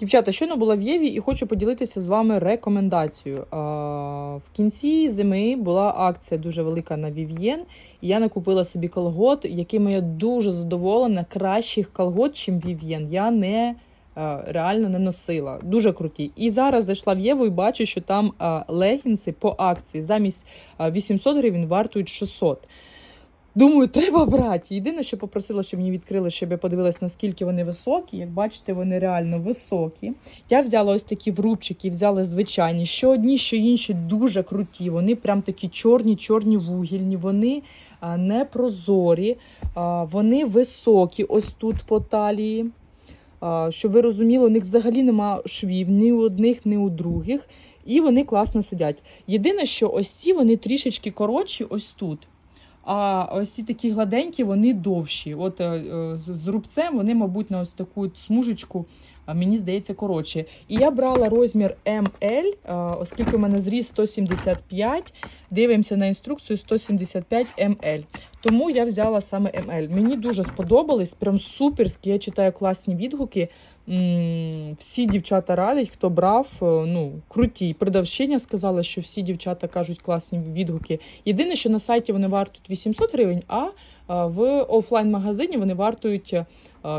Дівчата, щойно була в Єві і хочу поділитися з вами рекомендацією. А, в кінці зими була акція дуже велика на Vivien, і я накупила собі колгот, якими я дуже задоволена. Кращих колгот, чим Vivien, я не е, реально не носила. Дуже круті. І зараз зайшла в Єву і бачу, що там е, легінси по акції замість е, 800 гривень вартують 600. Думаю, треба брати. Єдине, що попросила, щоб мені відкрили, щоб я подивилась, наскільки вони високі. Як бачите, вони реально високі. Я взяла ось такі врубчики, взяла звичайні. Що одні, що інші дуже круті. Вони прям такі чорні, чорні вугільні. Вони не прозорі, вони високі, ось тут по талії. Щоб ви розуміли, у них взагалі нема швів ні у одних, ні у других. І вони класно сидять. Єдине, що ось ці вони трішечки коротші, ось тут. А ось ці такі гладенькі, вони довші. От е, е, з- рубцем вони, мабуть, на ось таку смужечку, мені здається, коротші. І я брала розмір ML, оскільки у мене зріс 175. Дивимося на інструкцію 175 ML. Тому я взяла саме ML. Мені дуже сподобались, прям суперські. Я читаю класні відгуки. Всі дівчата радять, хто брав, е, ну круті. Продавщиня сказала, що всі дівчата кажуть класні відгуки. Єдине, що на сайті вони вартують 800 гривень, а а, в офлайн-магазині вони вартують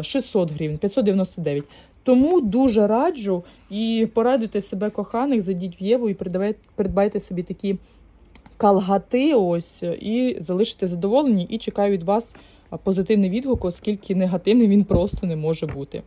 600 гривень, 599. Тому дуже раджу і порадуйте себе коханих, зайдіть в Єву і придбайте собі такі калгати. Ось і залишите задоволені. І чекаю від вас позитивний відгук, оскільки негативний він просто не може бути.